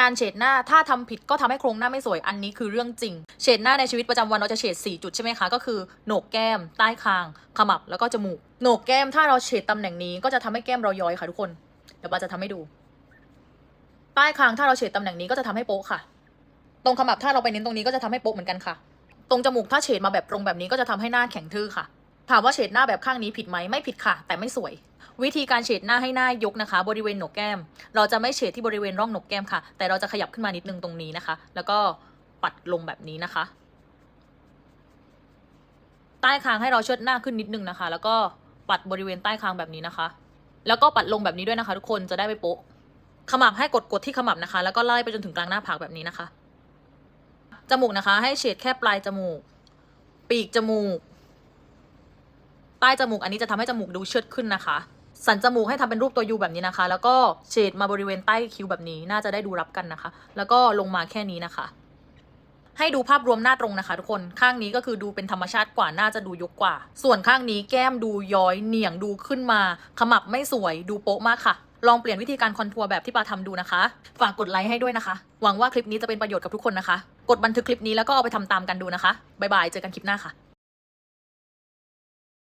การเฉดหน้าถ้าทำผิดก็ทำให้โครงหน้าไม่สวยอันนี้คือเรื่องจริง เฉดหน้าในชีวิตประจำวันเราจะเฉด4จุดใช่ไหมคะก็คือโหนกแก้ม ใต้คาง ขมับแล้วก็จมูกโหนกแก้มถ้าเราเฉดตำแหน่งนี้ก็จะทำให้แก้มเราย้อยค่ะทุกคนเดี๋ยวปาจะทำให้ดู ใต้คางถ้าเราเฉดตำแหน่งนี้ก็จะทำให้โป๊ะค่ะ ตรงขมับถ้าเราไปเน้นตรงนี้ก็จะทำให้โป๊ะเหมือนกันค่ะ ตรงจมูกถ้าเฉดมาแบบตรงแบบนี้ก็จะทำให้หน้าแข็งทื่อค่ะ ถามว่าเฉดหน้าแบบข้างนี้ผิดไหมไม่ผิดค่ะ แต่ไม่สวย วิธีการเฉดหน้าให้หน้ายกนะคะ บริเวณหนกแก้ม เราจะไม่เฉดที่บริเวณร่องหนกแก้มค่ะ แต่เราจะขยับขึ้นมานิดนึงตรงนี้นะคะ แล้วก็ปัดลงแบบนี้นะคะ ใต้คางให้เราเชิดหน้าขึ้นนิดนึงนะคะ แล้วก็ปัดบริเวณใต้คางแบบนี้นะคะ แล้วก็ปัดลงแบบนี้ด้วยนะคะ ทุกคนจะได้ไม่โป๊ะขมับให้กดกดที่ขมับนะคะ แล้วก็ไล่ไปจนถึงกลางหน้าผากแบบนี้นะคะจมูกนะคะ ให้เฉดแค่ปลายจมูก ปีกจมูกใต้จมูกอันนี้จะทำให้จมูกดูเชิดขึ้นนะคะ สันจมูกให้ทำเป็นรูปตัวยูแบบนี้นะคะ แล้วก็เฉดมาบริเวณใต้คิ้วแบบนี้น่าจะได้ดูรับกันนะคะ แล้วก็ลงมาแค่นี้นะคะ ให้ดูภาพรวมหน้าตรงนะคะ ทุกคนข้างนี้ก็คือดูเป็นธรรมชาติกว่าน่าจะดูยกกว่า ส่วนข้างนี้แก้มดูย้อยเหนียงดูขึ้นมา ขมับไม่สวยดูโป๊ะมากค่ะลองเปลี่ยนวิธีการคอนทัวร์แบบที่ปาทำดูนะคะ ฝากกดไลค์ให้ด้วยนะคะ หวังว่าคลิปนี้จะเป็นประโยชน์กับทุกคนนะคะ กดบันทึกคลิปนี้แล้วก็เอาไปทำตามกันดูนะคะ บ๊ายบาย เจอกันคลิปหน้าค่ะ